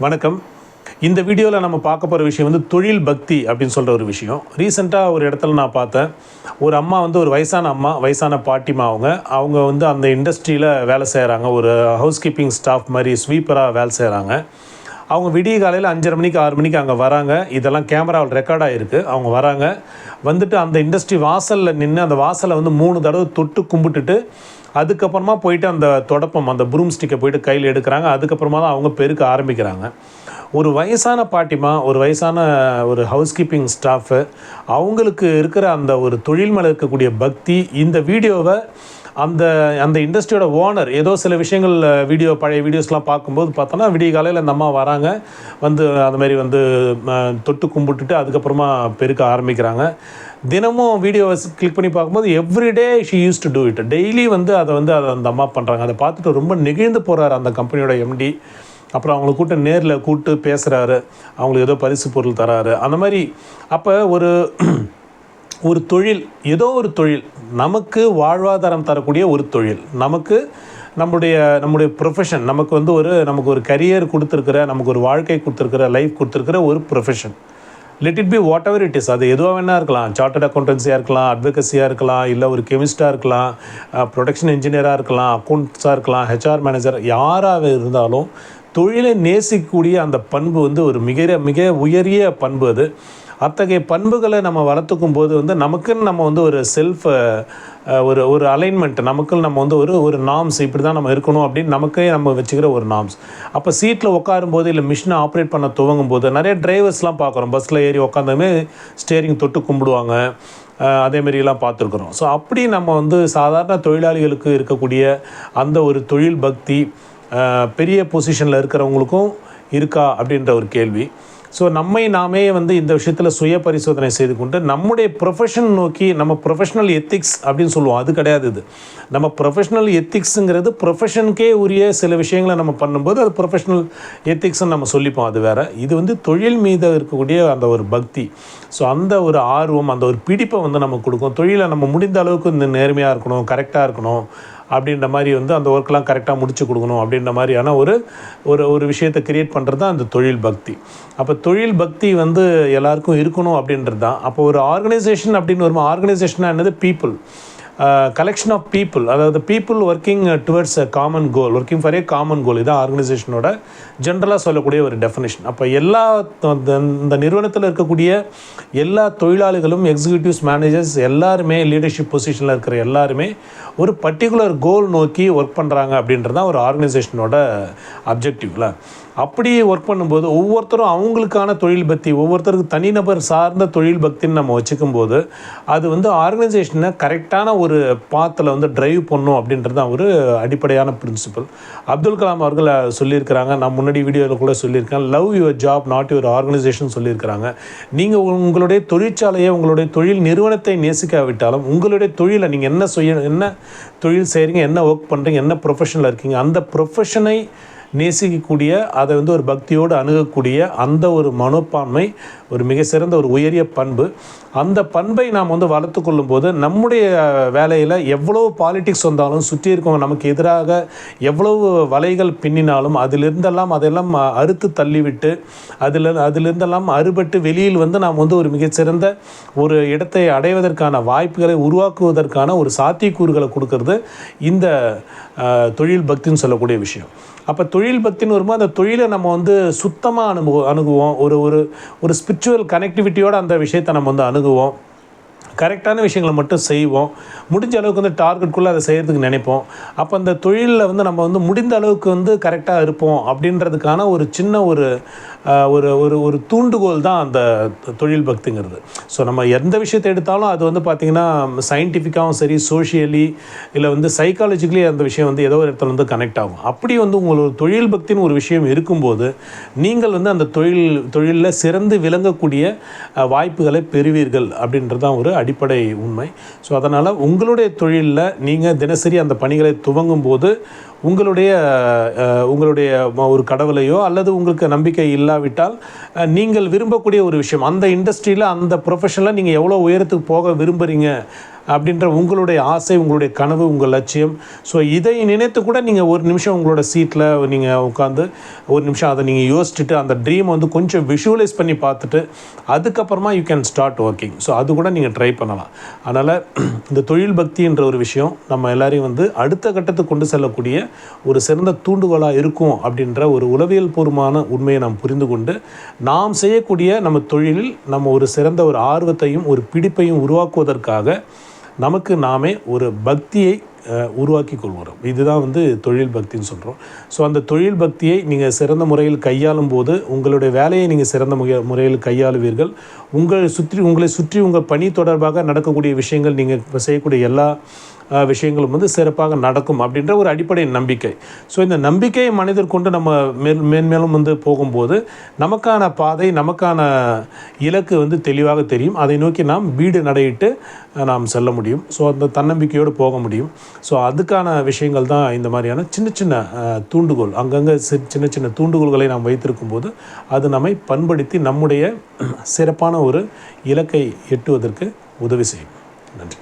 வணக்கம். இந்த வீடியோவில் நம்ம பார்க்க போகிற விஷயம் வந்து தொழில் பக்தி அப்படின்னு சொல்கிற ஒரு விஷயம். ரீசெண்டாக ஒரு இடத்துல நான் பார்த்தேன். ஒரு அம்மா வந்து ஒரு வயசான அம்மா வயசான பாட்டிமா அவங்க. அவங்க வந்து அந்த இண்டஸ்ட்ரியில் வேலை செய்கிறாங்க ஒரு ஹவுஸ் கீப்பிங் ஸ்டாஃப் மாதிரி ஸ்வீப்பராக வேலை செய்கிறாங்க அவங்க விடிய காலையில் அஞ்சரை மணிக்கு ஆறு மணிக்கு அங்கே வராங்க. இதெல்லாம் கேமராவில் ரெக்கார்ட் ஆகிருக்கு அவங்க வராங்க. வந்துட்டு அந்த இண்டஸ்ட்ரி வாசலில் நின்று அந்த வாசலை வந்து மூணு தடவை தொட்டு கும்பிட்டுட்டு அதுக்கப்புறமா போயிட்டு அந்த தொடப்பம் அந்த ப்ரூம் ஸ்டிக்கை போயிட்டு கையில் எடுக்கிறாங்க. அதுக்கப்புறமா தான் அவங்க பெருக்க ஆரம்பிக்கிறாங்க. ஒரு வயசான பாட்டிமா ஒரு வயசான ஒரு ஹவுஸ் கீப்பிங் ஸ்டாஃபு அவங்களுக்கு இருக்கிற அந்த ஒரு தொழில் மேலே இருக்கக்கூடிய பக்தி இந்த வீடியோவை அந்த அந்த இண்டஸ்ட்ரியோட ஓனர் ஏதோ சில விஷயங்கள் வீடியோ பழைய வீடியோஸ்லாம் பார்க்கும்போது பார்த்தோன்னா விடிய காலையில் அந்த அம்மா வராங்க. வந்து அந்த மாதிரி வந்து தொட்டு கும்பிட்டுட்டு அதுக்கப்புறமா பெருக்க ஆரம்பிக்கிறாங்க. தினமும் வீடியோவை கிளிக் பண்ணி பார்க்கும்போது everyday she use to do it daily வந்து அதை வந்து அதை அந்த அம்மா பண்ணுறாங்க அதை பார்த்துட்டு ரொம்ப நெகிழ்ந்து போகிறாரு அந்த கம்பெனியோட எம்டி அப்புறம் அவங்கள கூட்ட நேரில் கூப்பிட்டு பேசுகிறாரு அவங்களுக்கு ஏதோ பரிசு பொருள் தராரு. அந்த மாதிரி அப்போ ஒரு ஒரு தொழில் ஏதோ ஒரு தொழில் நமக்கு வாழ்வாதாரம் தரக்கூடிய ஒரு தொழில். நமக்கு நம்முடைய நம்முடைய ப்ரொஃபஷன் நமக்கு வந்து ஒரு நமக்கு ஒரு கரியர் கொடுத்துருக்குற நமக்கு ஒரு வாழ்க்கை கொடுத்துருக்குற லைஃப் கொடுத்துருக்குற ஒரு profession let it be whatever it is அது எதுவாக வேணா இருக்கலாம். சார்ட்டர்ட் அக்கௌண்டன்சியாக இருக்கலாம் அட்வொகசியாக இருக்கலாம் இல்லை ஒரு கெமிஸ்டாக இருக்கலாம் ப்ரொடக்ஷன் இன்ஜினியராக இருக்கலாம் அக்கௌண்ட்ஸாக இருக்கலாம் ஹெச்ஆர் மேனேஜர் யாராக இருந்தாலும் தொழிலை நேசிக்கக்கூடிய அந்த பண்பு வந்து ஒரு மிக மிக உயரிய பண்பு அது. அத்தகைய பண்புகளை நம்ம வளர்த்துக்கும் போது வந்து நமக்குன்னு நம்ம வந்து ஒரு செல்ஃப் ஒரு ஒரு அலைன்மெண்ட் நமக்குன்னு நம்ம வந்து ஒரு ஒரு நாம்ஸ் இப்படி தான் நம்ம இருக்கணும் அப்படின்னு நமக்கே நம்ம வச்சுக்கிற ஒரு நாம்ஸ் அப்போ சீட்டில் உட்காரும்போது இல்லை மிஷினை ஆப்ரேட் பண்ண துவங்கும் போது நிறைய டிரைவர்ஸ்லாம் பார்க்குறோம். பஸ்ஸில் ஏறி உட்காந்தமே ஸ்டேரிங் தொட்டு கும்பிடுவாங்க. அதேமாரிலாம் அதே பார்த்துருக்குறோம். ஸோ அப்படி நம்ம வந்து சாதாரண தொழிலாளிகளுக்கு இருக்கக்கூடிய அந்த ஒரு தொழில் பக்தி பெரிய பொசிஷனில் இருக்கிறவங்களுக்கும் இருக்கா அப்படின்ற ஒரு கேள்வி. ஸோ நம்மை நாமே வந்து இந்த விஷயத்தில் சுய பரிசோதனை செய்து கொண்டு நம்முடைய ப்ரொஃபஷன் நோக்கி நம்ம ப்ரொஃபஷனல் எத்திக்ஸ் அப்படின்னு சொல்லுவோம். அது கிடையாது இது. நம்ம ப்ரொஃபஷனல் எத்திக்ஸுங்கிறது ப்ரொஃபஷனுக்கே உரிய சில விஷயங்களை நம்ம பண்ணும்போது அது ப்ரொஃபஷனல் எத்திக்ஸ்னு நம்ம சொல்லிப்போம். அது வேறு. இது வந்து தொழில் மீது இருக்கக்கூடிய அந்த ஒரு பக்தி. ஸோ அந்த ஒரு ஆர்வம் அந்த ஒரு பிடிப்பை வந்து நம்ம கொடுக்கும். தொழிலை நம்ம முடிந்த அளவுக்கு இந்த நேர்மையாக இருக்கணும் கரெக்டாக இருக்கணும். அப்படின்ற மாதிரி வந்து அந்த ஒர்க்கெலாம் கரெக்டாக முடிச்சு கொடுக்கணும் அப்படின்ற மாதிரியான ஒரு ஒரு ஒரு விஷயத்தை கிரியேட் பண்ணுறது தான் அந்த தொழில் பக்தி. அப்போ தொழில் பக்தி வந்து எல்லாருக்கும் இருக்கணும் அப்படின்றது தான். அப்போ ஒரு ஆர்கனைசேஷன் அப்படின்னு வரும்போது ஆர்கனைசேஷனாக என்னது? பீப்புள் கலெக்ஷன் ஆஃப் பீப்புள் அதாவது people working towards a common goal working for a common goal இதான் ஆர்கனைசேஷனோட ஜென்ரலாக சொல்லக்கூடிய ஒரு டெஃபினேஷன் அப்போ எல்லா இந்த- இந்த நிறுவனத்தில் இருக்கக்கூடிய எல்லா தொழிலாளிகளும் எக்ஸிக்யூட்டிவ்ஸ் மேனேஜர்ஸ் எல்லாருமே லீடர்ஷிப் பொசிஷனில் இருக்கிற எல்லாருமே ஒரு பர்டிகுலர் கோல் நோக்கி ஒர்க் பண்ணுறாங்க அப்படின்றது தான் ஒரு ஆர்கனைசேஷனோட அப்ஜெக்டிவ்ல அப்படியே ஒர்க் பண்ணும்போது ஒவ்வொருத்தரும் அவங்களுக்கான தொழில் பக்தி ஒவ்வொருத்தருக்கு தனிநபர் சார்ந்த தொழில் பக்தின்னு நம்ம வச்சுக்கும் போது அது வந்து ஆர்கனைசேஷனை கரெக்டான ஒரு பாத்தில் வந்து ட்ரைவ் பண்ணும் அப்படின்றது தான் ஒரு அடிப்படையான பிரின்சிபல் அப்துல் கலாம் அவர்கள் சொல்லியிருக்கிறாங்க நான் முன்னாடி வீடியோவில் கூட சொல்லியிருக்கேன் love your job not your organisation சொல்லியிருக்கிறாங்க. நீங்கள் உங்களுடைய தொழிற்சாலையை உங்களுடைய தொழில் நிறுவனத்தை நேசிக்காவிட்டாலும் உங்களுடைய தொழிலை நீங்கள் என்ன செய்ய என்ன தொழில் செய்கிறீங்க என்ன ஒர்க் பண்ணுறீங்க என்ன ப்ரொஃபஷனில் இருக்கீங்க அந்த ப்ரொஃபஷனை நேசிக்கக்கூடிய அதை வந்து ஒரு பக்தியோடு அணுகக்கூடிய அந்த ஒரு மனப்பான்மை ஒரு மிக சிறந்த ஒரு உயரிய பண்பு. அந்த பண்பை நாம் வந்து வளர்த்து கொள்ளும்போது நம்முடைய வேலையில் எவ்வளவு பாலிட்டிக்ஸ் வந்தாலும் சுற்றி இருக்கவங்க நமக்கு எதிராக எவ்வளவு வலைகள் பின்னினாலும் அதிலிருந்தெல்லாம் அதெல்லாம் அறுத்து தள்ளிவிட்டு அதில் அதிலிருந்தெல்லாம் அறுபட்டு வெளியில் வந்து நாம் வந்து ஒரு மிகச்சிறந்த ஒரு இடத்தை அடைவதற்கான வாய்ப்புகளை உருவாக்குவதற்கான ஒரு சாத்தியக்கூறுகளை கொடுக்கறது இந்த தொழில் பக்தின்னு சொல்லக்கூடிய விஷயம். அப்போ தொழில் பக்தின்னு வரும்போது அந்த தொழிலை நம்ம வந்து சுத்தமாக அனுபவம் அணுகுவோம். ஒரு ஒரு ஒரு ஸ்பிரிச்சுவல் கனெக்டிவிட்டியோட அந்த விஷயத்தை நம்ம வந்து அணுகுவோம். கரெக்டான விஷயங்களை மட்டும் செய்வோம். முடிஞ்ச அளவுக்கு வந்து டார்கெட்குள்ளே அதை செய்கிறதுக்கு நினைப்போம். அப்போ அந்த தொழிலில் வந்து நம்ம வந்து முடிந்த அளவுக்கு வந்து கரெக்டாக இருப்போம் அப்படின்றதுக்கான ஒரு சின்ன ஒரு ஒரு ஒரு ஒரு தூண்டுகோல் தான் அந்த தொழில் பக்திங்கிறது. ஸோ நம்ம எந்த விஷயத்தை எடுத்தாலும் அது வந்து பார்த்திங்கன்னா சயின்டிஃபிக்காகவும் சரி சோஷியலி இல்லை வந்து சைக்காலஜிக்கலி அந்த விஷயம் வந்து ஏதோ ஒரு இடத்துல வந்து கனெக்ட் ஆகும். அப்படி வந்து உங்களோட தொழில் பக்தின்னு ஒரு விஷயம் இருக்கும்போது நீங்கள் வந்து அந்த தொழில் தொழிலில் சிறந்து விளங்கக்கூடிய வாய்ப்புகளை பெறுவீர்கள் அப்படின்றது தான் ஒரு அடிப்படை உண்மை. ஸோ அதனால் உங்களுடைய தொழிலில் நீங்கள் தினசரி அந்த பணிகளை துவங்கும் போது உங்களுடைய உங்களுடைய ஒரு கடவுளையோ அல்லது உங்களுக்கு நம்பிக்கை இல்லாவிட்டால் நீங்கள் விரும்பக்கூடிய ஒரு விஷயம் அந்த இண்டஸ்ட்ரியில் அந்த ப்ரொஃபஷனில் நீங்கள் எவ்வளோ உயரத்துக்கு போக விரும்புகிறீங்க அப்படின்ற உங்களுடைய ஆசை உங்களுடைய கனவு உங்கள் லட்சியம். ஸோ இதை நினைத்து கூட நீங்கள் ஒரு நிமிஷம் உங்களோட சீட்டில் நீங்கள் உட்காந்து ஒரு நிமிஷம் அதை நீங்கள் யோசிச்சுட்டு அந்த ட்ரீம் வந்து கொஞ்சம் விஷுவலைஸ் பண்ணி பார்த்துட்டு அதுக்கப்புறமா you can start working so அது கூட நீங்கள் ட்ரை பண்ணலாம். அதனால் இந்த தொழில் பக்தின்ற ஒரு விஷயம் நம்ம எல்லோரையும் வந்து அடுத்த கட்டத்துக்கு கொண்டு செல்லக்கூடிய ஒரு சிறந்த தூண்டுகோலாக இருக்கும் அப்படின்ற ஒரு உளவியல் பூர்வமான உண்மையை நாம் புரிந்து கொண்டு நாம் செய்யக்கூடிய நம்ம தொழிலில் நம்ம ஒரு சிறந்த ஒரு ஆர்வத்தையும் ஒரு பிடிப்பையும் உருவாக்குவதற்காக நமக்கு நாமே ஒரு பக்தியை உருவாக்கி கொள்கிறோம். இதுதான் வந்து தொழில் பக்தின்னு சொல்கிறோம் ஸோ அந்த தொழில் பக்தியை நீங்கள் சிறந்த முறையில் கையாளும் போது உங்களுடைய வேலையை நீங்கள் சிறந்த முக முறையில் கையாளுவீர்கள். உங்களை சுற்றி உங்களை சுற்றி உங்கள் பணி தொடர்பாக நடக்கக்கூடிய விஷயங்கள் நீங்கள் செய்யக்கூடிய எல்லா விஷயங்களும் வந்து சிறப்பாக நடக்கும் அப்படின்ற ஒரு அடிப்படை நம்பிக்கை. ஸோ இந்த நம்பிக்கையை மனிதர் கொண்டு நம்ம மேல் மேன்மேலும் வந்து போகும்போது நமக்கான பாதை நமக்கான இலக்கு வந்து தெளிவாக தெரியும். அதை நோக்கி நாம் வீடு நடையிட்டு நாம் செல்ல முடியும். ஸோ அந்த தன்னம்பிக்கையோடு போக முடியும். ஸோ அதுக்கான விஷயங்கள் தான் இந்த மாதிரியான சின்ன சின்ன தூண்டுகோள். தூண்டுகோல் அங்கங்கே சி- சின்ன சின்ன தூண்டுகோல்களை நாம் வைத்திருக்கும் போது அது நம்மை பண்படுத்தி நம்முடைய சிறப்பான ஒரு இலக்கை எட்டுவதற்கு உதவி செய்யும். நன்றி.